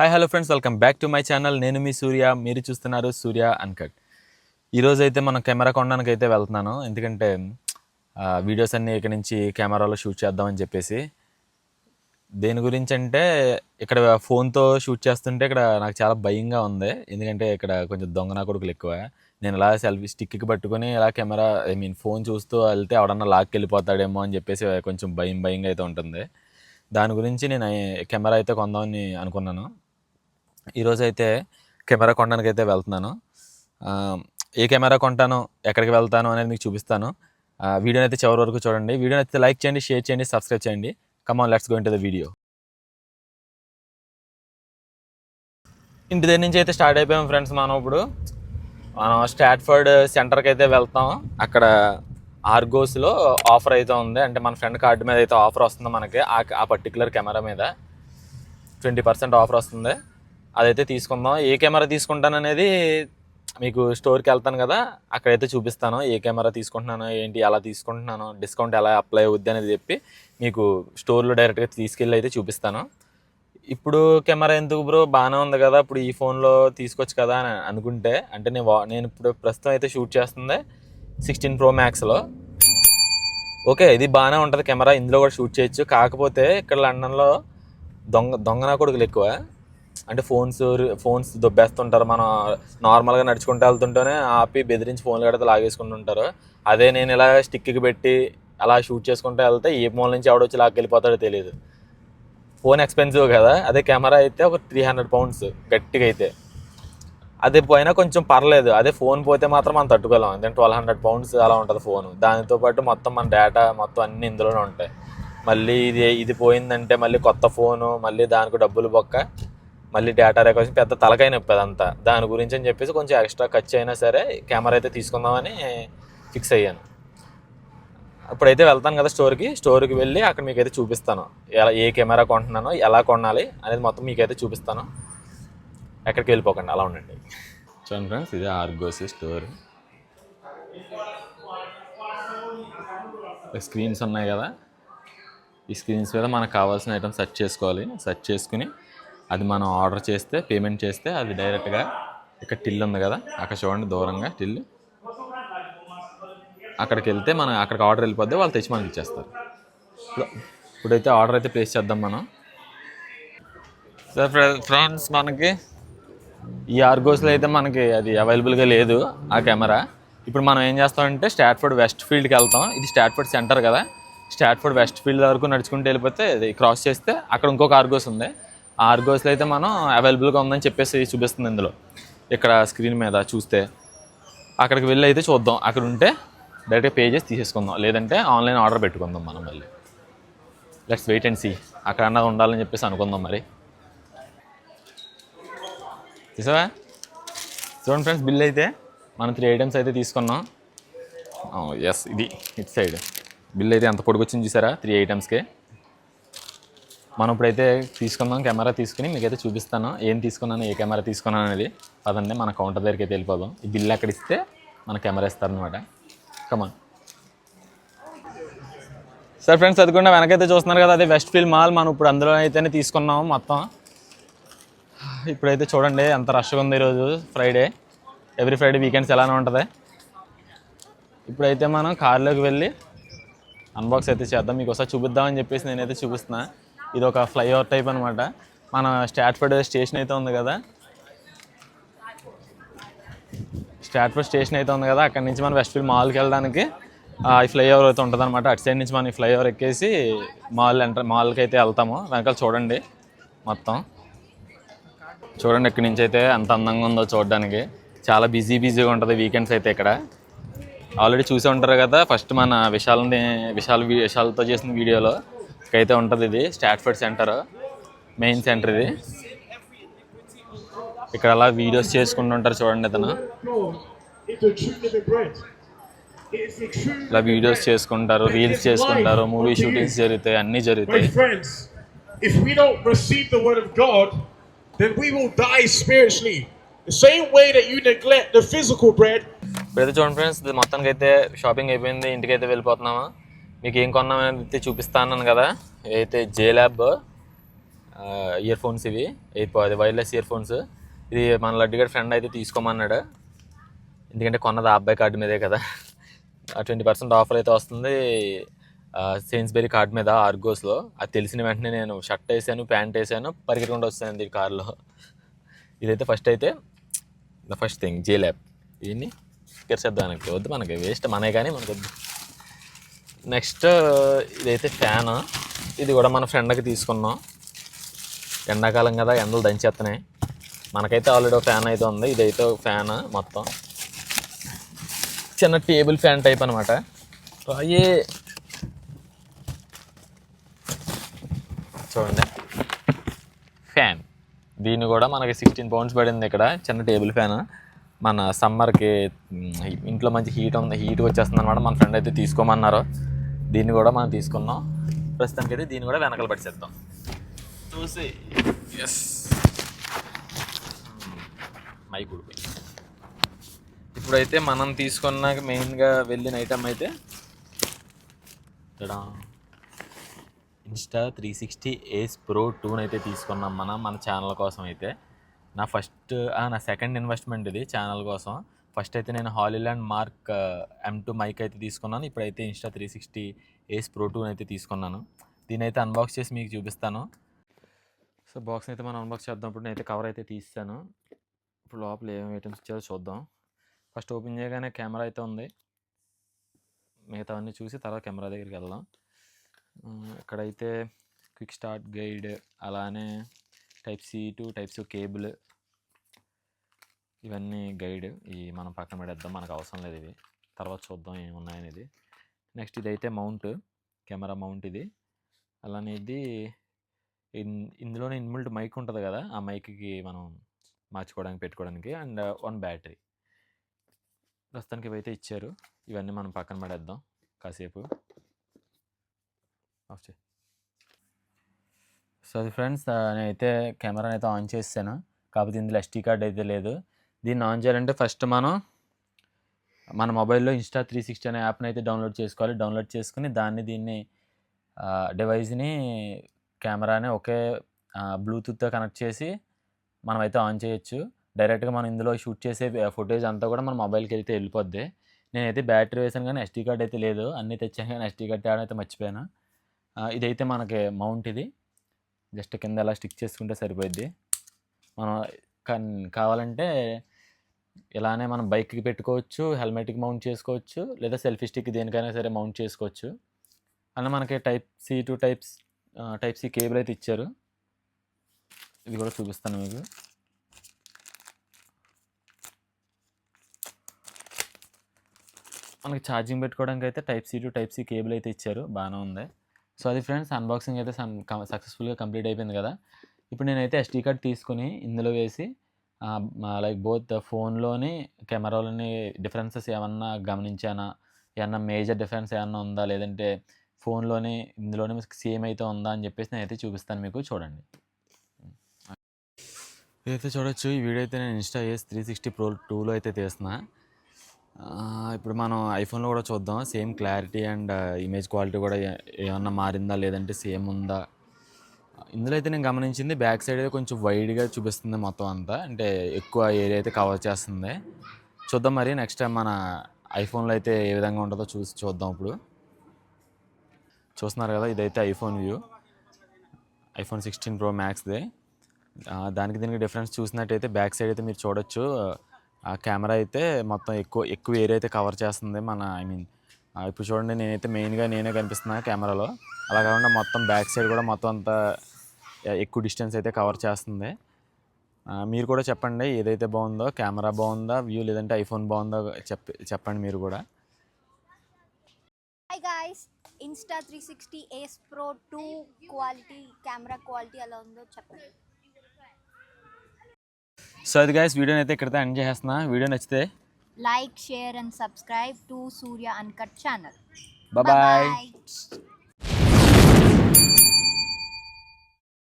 Hi hello friends welcome back to my channel నేను మీ సూర్య. మీరు చూస్తున్నారు సూర్య అన్కట్ ఈరోజు అయితే మనం కెమెరా కొనడానికి అయితే వెళ్తున్నాను. ఎందుకంటే వీడియోస్ అన్నీ ఇక్కడ నుంచి కెమెరాలో షూట్ చేద్దామని చెప్పేసి. దేని గురించి అంటే ఇక్కడ ఫోన్తో షూట్ చేస్తుంటే ఇక్కడ నాకు చాలా భయంగా ఉంది. ఎందుకంటే ఇక్కడ కొంచెం దొంగన కొడుకులు ఎక్కువ. నేను ఇలా సెల్ఫీ స్టిక్కి పట్టుకొని ఇలా కెమెరా ఐ మీన్ ఫోన్ చూస్తూ వెళ్తే ఎవడన్నా లాక్కి వెళ్ళిపోతాడేమో అని చెప్పేసి కొంచెం భయం భయంగా అయితే ఉంటుంది. దాని గురించి నేను కెమెరా అయితే కొందామని అనుకున్నాను. ఈరోజు అయితే కెమెరా కొనడానికి అయితే వెళ్తున్నాను ఏ కెమెరా కొంటాను ఎక్కడికి వెళ్తాను అనేది మీకు చూపిస్తాను. వీడియోని అయితే చివరి వరకు చూడండి. వీడియోని అయితే లైక్ చేయండి షేర్ చేయండి సబ్స్క్రైబ్ చేయండి. Come on let's go into the video ఇంటి దగ్గర నుంచి అయితే స్టార్ట్ అయిపోయాం ఫ్రెండ్స్ మనం ఇప్పుడు. మనం స్టాట్ఫర్డ్ సెంటర్కి అయితే వెళ్తాం. అక్కడ ఆర్గోస్లో ఆఫర్ అయితే ఉంది. అంటే మన ఫ్రెండ్ కార్డు మీద అయితే ఆఫర్ వస్తుంది మనకి ఆ ఆ పర్టికులర్ కెమెరా మీద. ట్వంటీ పర్సెంట్ ఆఫర్ వస్తుంది. అదైతే తీసుకుందాం. ఏ కెమెరా తీసుకుంటాను అనేది మీకు స్టోర్కి వెళ్తాను కదా అక్కడైతే చూపిస్తాను. ఏ కెమెరా తీసుకుంటున్నాను ఏంటి ఎలా తీసుకుంటున్నాను డిస్కౌంట్ ఎలా అప్లై అవుద్ది అనేది చెప్పి మీకు స్టోర్లో డైరెక్ట్గా తీసుకెళ్ళి అయితే చూపిస్తాను. ఇప్పుడు కెమెరా ఎందుకు బ్రో? బాగానే ఉంది కదా ఇప్పుడు ఈ ఫోన్లో తీసుకోవచ్చు కదా అని అనుకుంటే అంటే నేను వా- నేను ఇప్పుడు ప్రస్తుతం అయితే షూట్ చేస్తుంది సిక్స్టీన్ ప్రో మ్యాక్స్లో ఓకే ఇది బాగానే ఉంటుంది కెమెరా ఇందులో కూడా షూట్ చేయొచ్చు. కాకపోతే ఇక్కడ లండన్లో దొంగ దొంగన కొడుకులు ఎక్కువ. అంటే ఫోన్స్ ఫోన్స్ దొబ్బేస్తుంటారు. మనం నార్మల్గా నడుచుకుంటూ వెళ్తుంటేనే ఆపి బెదిరించి ఫోన్లు కడితే లాగేసుకుంటుంటారు అదే నేను ఇలా స్టిక్కి పెట్టి అలా షూట్ చేసుకుంటూ వెళ్తే ఏ మూల నుంచి ఎవడొచ్చి లాక్కెళ్ళిపోతాడో తెలియదు ఫోన్ ఎక్స్పెన్సివ్ కదా. అదే కెమెరా అయితే ఒక త్రీ హండ్రెడ్ పౌండ్స్ గట్టిగా అయితే. అదే పోయినా కొంచెం పర్లేదు. అదే ఫోన్ పోతే మాత్రం మనం తట్టుకోలేం. అంటే ట్వెల్వ్ హండ్రెడ్ పౌండ్స్ అలా ఉంటుంది ఫోన్ దానితో పాటు మొత్తం మన డేటా మొత్తం అన్ని ఇందులోనే ఉంటాయి. మళ్ళీ ఇది ఇది పోయిందంటే మళ్ళీ కొత్త ఫోను మళ్ళీ దానికి డబ్బులు బొక్క. మళ్ళీ డేటా రికవరీ పెద్ద తలకాయ నొప్పి అదంతా. దాని గురించి అని చెప్పేసి కొంచెం ఎక్స్ట్రా ఖర్చు అయినా సరే కెమెరా అయితే తీసుకుందామని ఫిక్స్ అయ్యాను. ఇప్పుడైతే వెళ్తాను కదా స్టోర్కి స్టోర్కి వెళ్ళి అక్కడ మీకైతే చూపిస్తాను. ఎలా ఏ కెమెరా కొంటున్నానో ఎలా కొనాలి అనేది మొత్తం మీకైతే చూపిస్తాను. ఎక్కడికి వెళ్ళిపోకండి అలా ఉండండి. చూడండి ఫ్రెండ్స్ ఇది ఆర్గోస్ స్టోర్ స్క్రీన్స్ ఉన్నాయి కదా. ఈ స్క్రీన్స్ మీద మనకు కావాల్సిన ఐటమ్ సెర్చ్ చేసుకోవాలి. సెర్చ్ చేసుకుని అది మనం ఆర్డర్ చేస్తే పేమెంట్ చేస్తే అది డైరెక్ట్గా ఇక్కడ టిల్ ఉంది కదా అక్కడ చూడండి దూరంగా టిల్. అక్కడికి వెళ్తే మనం అక్కడికి ఆర్డర్ వెళ్ళిపోద్ది వాళ్ళు తెచ్చి మనకి ఇచ్చేస్తారు. ఇప్పుడు ఇప్పుడైతే ఆర్డర్ అయితే ప్లేస్ చేద్దాం మనం. సార్ ఫ్రెండ్స్ మనకి ఈ ఆర్గోస్లో అయితే మనకి అది అవైలబుల్గా లేదు ఆ కెమెరా. ఇప్పుడు మనం ఏం చేస్తామంటే స్టాట్ఫర్డ్ వెస్ట్ ఫీల్డ్కి వెళ్తాం. ఇది స్టాట్ఫర్డ్ సెంటర్ కదా. స్టాట్ఫర్డ్ వెస్ట్ ఫీల్డ్ వరకు నడుచుకుంటూ వెళ్ళిపోతే ఇది క్రాస్ చేస్తే అక్కడ ఇంకొక ఆర్గోస్ ఉంది. ఆర్గోస్లో అయితే మనం అవైలబుల్గా ఉందని చెప్పేసి చూపిస్తుంది ఇందులో. ఇక్కడ స్క్రీన్ మీద చూస్తే అక్కడికి వెళ్ళి అయితే చూద్దాం. అక్కడ ఉంటే డైరెక్ట్గా పే చేసి తీసేసుకుందాం. లేదంటే ఆన్లైన్ ఆర్డర్ పెట్టుకుందాం మనం మళ్ళీ. లెట్స్ వెయిట్ అండ్ సీ అక్కడ అన్నది ఉండాలని చెప్పేసి అనుకుందాం మరి. చూసావా? చూడండి ఫ్రెండ్స్ బిల్ అయితే మనం త్రీ ఐటమ్స్ అయితే తీసుకున్నాం. Oh, ఎస్ ఇది ఇట్ సైడ్ బిల్ అయితే ఎంత పొడిగొచ్చింది చూసారా? త్రీ ఐటమ్స్కి మనం ఇప్పుడైతే తీసుకుందాం కెమెరా తీసుకుని మీకైతే చూపిస్తాను. ఏం తీసుకున్నాను ఏ కెమెరా తీసుకున్నాను అనేది. అదండి మన కౌంటర్ దగ్గరికి అయితే వెళ్ళిపోదాం. ఈ బిల్ అక్కడ ఇస్తే మన కెమెరా ఇస్తారనమాట కమాన్ సార్ ఫ్రెండ్స్ అది కూడా వెనకైతే చూస్తున్నారు కదా అదే వెస్ట్ ఫీల్డ్ మాల్ మనం ఇప్పుడు అందులో అయితేనే తీసుకున్నాం మొత్తం. ఇప్పుడైతే చూడండి ఎంత రష్గా ఉంది ఈరోజు ఫ్రైడే ఎవ్రీ ఫ్రైడే వీకెండ్స్ ఎలానే ఉంటుంది. ఇప్పుడైతే మనం కార్లోకి వెళ్ళి అన్బాక్స్ అయితే చేద్దాం. మీకు ఒకసారి చూపిద్దామని చెప్పేసి నేనైతే చూపిస్తున్నాను ఇది ఒక ఫ్లైఓవర్ టైప్ అనమాట మన స్టాట్ఫర్డ్ స్టేషన్ అయితే ఉంది కదా. స్టాట్ఫర్డ్ స్టేషన్ అయితే ఉంది కదా. అక్కడి నుంచి మనం వెస్ట్ మాల్కి వెళ్ళడానికి ఆ, ఈ ఫ్లైఓవర్ అయితే ఉంటుంది అనమాట అటు సైడ్ నుంచి మనం ఈ ఫ్లైఓవర్ ఎక్కేసి మాల్ ఎంటర్ మాల్కి అయితే వెళ్తాము. వెనకాల చూడండి మొత్తం. చూడండి ఇక్కడి నుంచి అయితే ఎంత అందంగా ఉందో చూడడానికి. చాలా బిజీ బిజీగా ఉంటుంది వీకెండ్స్ అయితే ఇక్కడ. ఆల్రెడీ చూసే ఉంటారు కదా ఫస్ట్ మన విశాలని విశాల్ వి- విశాల్తో చేసిన వీడియోలో. అయితే ఉంటుంది ఇది స్టాట్ఫర్డ్ సెంటర్ మెయిన్ సెంటర్ ఇది. ఇక్కడ అలా వీడియోస్ చేసుకుంటూ ఉంటారు చూడండి true ఇలా వీడియోస్ చేసుకుంటారు రీల్స్ చేసుకుంటారు మూవీ షూటింగ్స్ జరుగుతాయి అన్నీ జరుగుతాయి. If we don't receive the word of God, then we will die spiritually. The same way that you neglect the physical bread, ఇప్పుడైతే చూడండి ఫ్రెండ్స్ మొత్తానికి అయితే షాపింగ్ అయిపోయింది ఇంటికి అయితే వెళ్ళిపోతున్నాము? మీకు ఏం కొన్నామైతే అయితే చూపిస్తా అన్నాను కదా. అయితే జే ల్యాబ్ ఇయర్ ఫోన్స్ ఇవి ఎయిర్ అది వైర్లెస్ ఇయర్ ఫోన్స్ ఇది మన లడ్డు ఫ్రెండ్ అయితే తీసుకోమన్నాడు. ఎందుకంటే కొన్నది ఆ అబ్బాయి కార్డు మీదే కదా. ట్వంటీ పర్సెంట్ ఆఫర్ అయితే వస్తుంది సెయిన్స్బెరీ కార్డ్ మీద ఆర్గోస్లో అది తెలిసిన వెంటనే నేను షర్ట్ వేసాను ప్యాంట్ వేసాను పరిగెట్టుకుంటూ వస్తాను ఈ కార్లో. ఇదైతే ఫస్ట్ అయితే the first thing JLab దీన్ని తెరిచేద్దాం మనకి వద్దు మనకి వేస్ట్ మనే కానీ మనకు వద్దు నెక్స్ట్ ఇదైతే ఫ్యాన్. ఇది కూడా మన ఫ్రెండ్కి తీసుకున్నాం. ఎండాకాలం కదా ఎండలు దంచేస్తున్నాయి మనకైతే ఆల్రెడీ ఒక ఫ్యాన్ అయితే ఉంది. ఇదైతే ఒక ఫ్యాన్ మొత్తం. చిన్న టేబుల్ ఫ్యాన్ టైప్ అనమాట అయ్యే చూడండి. ఫ్యాన్. దీన్ని కూడా మనకి సిక్స్టీన్ పౌండ్స్ పడింది ఇక్కడ. చిన్న టేబుల్ ఫ్యాన్. మన సమ్మర్కి ఇంట్లో మంచి హీట్ ఉంది. హీట్ వచ్చేస్తుంది అనమాట మన ఫ్రెండ్ అయితే తీసుకోమన్నారు. దీన్ని కూడా మనం తీసుకున్నాం. ప్రస్తుతానికి అయితే దీన్ని కూడా వెనకాల పడిచేద్దాం చూసి. ఎస్ మైక్ ఉడిపోయి ఇప్పుడైతే మనం తీసుకున్న మెయిన్గా వెళ్ళిన ఐటమ్ అయితే ఇక్కడ Insta three sixty ace pro టూని అయితే తీసుకున్నాం మనం మన ఛానల్ కోసం అయితే. నా ఫస్ట్ నా సెకండ్ ఇన్వెస్ట్మెంట్ ఇది ఛానల్ కోసం. ఫస్ట్ అయితే నేను Hollyland mark M two mic అయితే తీసుకున్నాను. ఇప్పుడైతే Insta three sixty ace pro టూని అయితే తీసుకున్నాను. దీని అయితే అన్బాక్స్ చేసి మీకు చూపిస్తాను. సో బాక్స్ అయితే మనం అన్బాక్స్ చేద్దాం నేను నేనైతే కవర్ అయితే తీస్తాను. ఇప్పుడు లోపల ఏమేమి ఐటమ్స్ ఇచ్చారో చూద్దాం. ఫస్ట్ ఓపెన్ చేయగానే కెమెరా అయితే ఉంది. మిగతా అన్నీ చూసి తర్వాత కెమెరా దగ్గరికి వెళ్దాం. ఇక్కడైతే క్విక్ స్టార్ట్ గైడ్ అలానే type C to type C cable ఇవన్నీ గైడ్. ఈ మనం పక్కన పెడేద్దాం. మనకు అవసరం లేదు ఇవి. తర్వాత చూద్దాం ఏమున్నాయనేది. నెక్స్ట్ ఇదైతే మౌంట్. కెమెరా మౌంట్ ఇది. అలానే ఇది ఇన్ ఇందులోనే ఇన్బిల్ట్ మైక్ ఉంటుంది కదా ఆ మైక్కి మనం మార్చుకోవడానికి పెట్టుకోవడానికి అండ్ వన్ బ్యాటరీ. ప్రస్తుతానికి ఇవైతే ఇచ్చారు. ఇవన్నీ మనం పక్కన పడేద్దాం కాసేపు. ఆఫ్ చే సో అది ఫ్రెండ్స్ నేనైతే కెమెరాని అయితే ఆన్ చేసాను కాకపోతే ఇందులో ఎస్టీ కార్డ్ అయితే లేదు. దీన్ని ఆన్ చేయాలంటే ఫస్ట్ మనం మన మొబైల్లో ఇన్స్టా త్రీ సిక్స్టీ అనే యాప్ని అయితే డౌన్లోడ్ చేసుకోవాలి. డౌన్లోడ్ చేసుకుని దాన్ని దీన్ని డివైస్ని కెమెరాని ఒకే బ్లూటూత్తో కనెక్ట్ చేసి మనం అయితే ఆన్ చేయొచ్చు. డైరెక్ట్గా మనం ఇందులో షూట్ చేసే ఫుటేజ్ అంతా కూడా మన మొబైల్కి వెళ్తే వెళ్ళిపోద్ది. నేనైతే బ్యాటరీ వేసాను కానీ ఎస్టీ కార్డ్ అయితే లేదు. అన్నీ తెచ్చాను కానీ ఎస్టీ కార్డ్ తేడా అయితే మర్చిపోయాను. ఇదైతే మనకి మౌంట్ ఇది. జస్ట్ కింద అలా స్టిక్ చేసుకుంటే సరిపోద్ది మనం కావాలంటే ఇలానే మనం బైక్కి పెట్టుకోవచ్చు హెల్మెట్కి మౌంట్ చేసుకోవచ్చు లేదా సెల్ఫీ స్టిక్ దేనికైనా సరే మౌంట్ చేసుకోవచ్చు. అలా మనకి type C to types type C cable అయితే ఇచ్చారు. ఇది కూడా చూపిస్తాను మీకు. మనకి ఛార్జింగ్ పెట్టుకోవడానికి అయితే type C to type C cable అయితే ఇచ్చారు. బాగానే ఉంది. సో అది ఫ్రెండ్స్ అన్బాక్సింగ్ అయితే సక్సెస్ఫుల్గా కంప్లీట్ అయిపోయింది కదా. ఇప్పుడు నేనైతే ఎస్టీ కార్డ్ తీసుకుని ఇందులో వేసి లైక్ బోత్ ఫోన్లోని కెమెరాలోని డిఫరెన్సెస్ ఏమన్నా గమనించానా? ఏమన్నా మేజర్ డిఫరెన్స్ ఏమన్నా ఉందా? లేదంటే ఫోన్లోని ఇందులోనే సేమ్ అయితే ఉందా అని చెప్పేసి నేనైతే చూపిస్తాను మీకు చూడండి. ఇదైతే చూడొచ్చు. ఈ వీడియో అయితే నేను Insta S three sixty pro టూలో అయితే తీస్తున్నా. ఇప్పుడు మనం ఐఫోన్లో కూడా చూద్దాం. Same clarity and image quality కూడా ఏమన్నా మారిందా? లేదంటే సేమ్ ఉందా? ఇందులో అయితే నేను గమనించింది బ్యాక్ సైడ్ అయితే కొంచెం వైడ్గా చూపిస్తుంది మొత్తం అంతా. అంటే ఎక్కువ ఏరియా అయితే కవర్ చేస్తుంది. చూద్దాం మరి నెక్స్ట్ టైం మన ఐఫోన్లో అయితే ఏ విధంగా ఉంటుందో చూసి చూద్దాం ఇప్పుడు. చూస్తున్నారు కదా ఇదైతే iPhone view iPhone sixteen pro మ్యాక్స్దే దానికి దీనికి డిఫరెన్స్ చూసినట్టయితే బ్యాక్ సైడ్ అయితే మీరు చూడొచ్చు. ఆ కెమెరా అయితే మొత్తం ఎక్కువ ఎక్కువ ఏరియా అయితే కవర్ చేస్తుంది మన ఐ మీన్ ఇప్పుడు చూడండి నేనైతే మెయిన్గా నేనే కనిపిస్తున్నా కెమెరాలో అలా కాకుండా మొత్తం బ్యాక్ సైడ్ కూడా మొత్తం అంతా ఎక్కువ డిస్టెన్స్ అయితే కవర్ చేస్తుంది. మీరు కూడా చెప్పండి ఏదైతే బాగుందో కెమెరా బాగుందా వ్యూ లేదంటే ఐఫోన్ బాగుందో చెప్ప చెప్పండి మీరు కూడా. Hi guys Insta three sixty ace pro two quality camera quality ఎలా ఉందో చెప్పండి. సో అది గాయస్ వీడియోని అయితే ఇక్కడితో ఎండ్ చేసేస్తున్నా. వీడియో నచ్చితే like share and subscribe to Surya uncut channel bye Bye-bye.